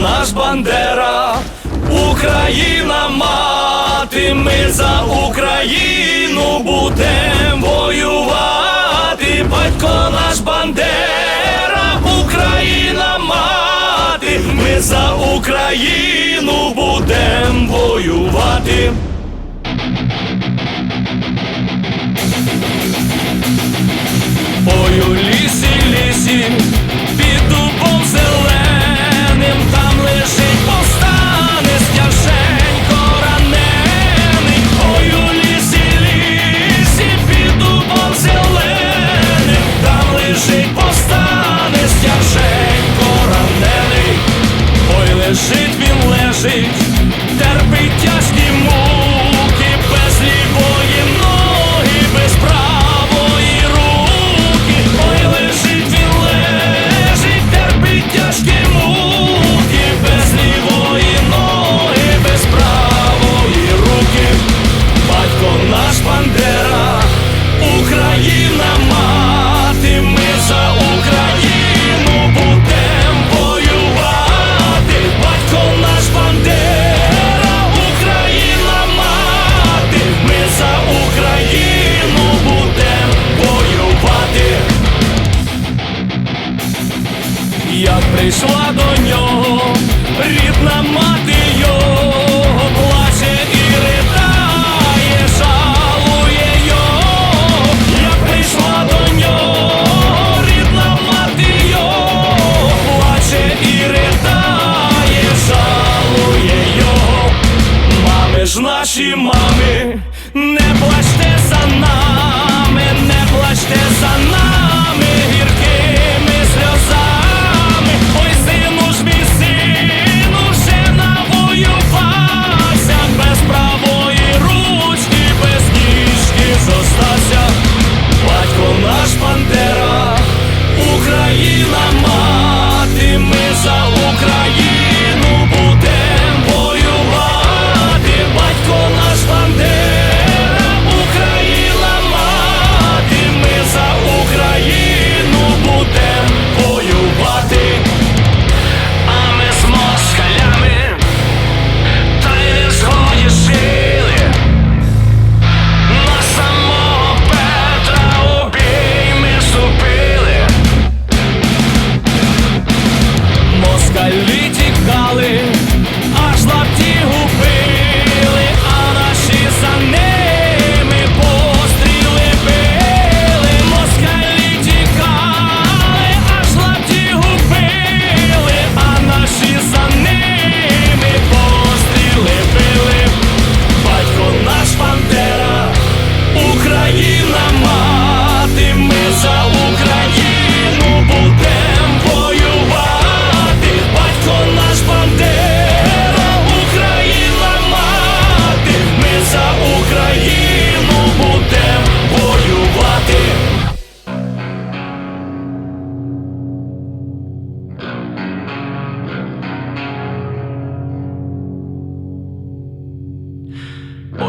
наш Бандера, Україна мати, ми за Україну будем воювати, батько наш Бандера, Україна мати, ми за Україну будем воювати. Ой, у лісі, лісі, під seats прийшла до нього, рідна мати його плаче і ридає, жалує його, як прийшла до нього, рідна мати його плаче і ридає, жалує його, мами ж наші мами, не плачте за нами, не плачте за нами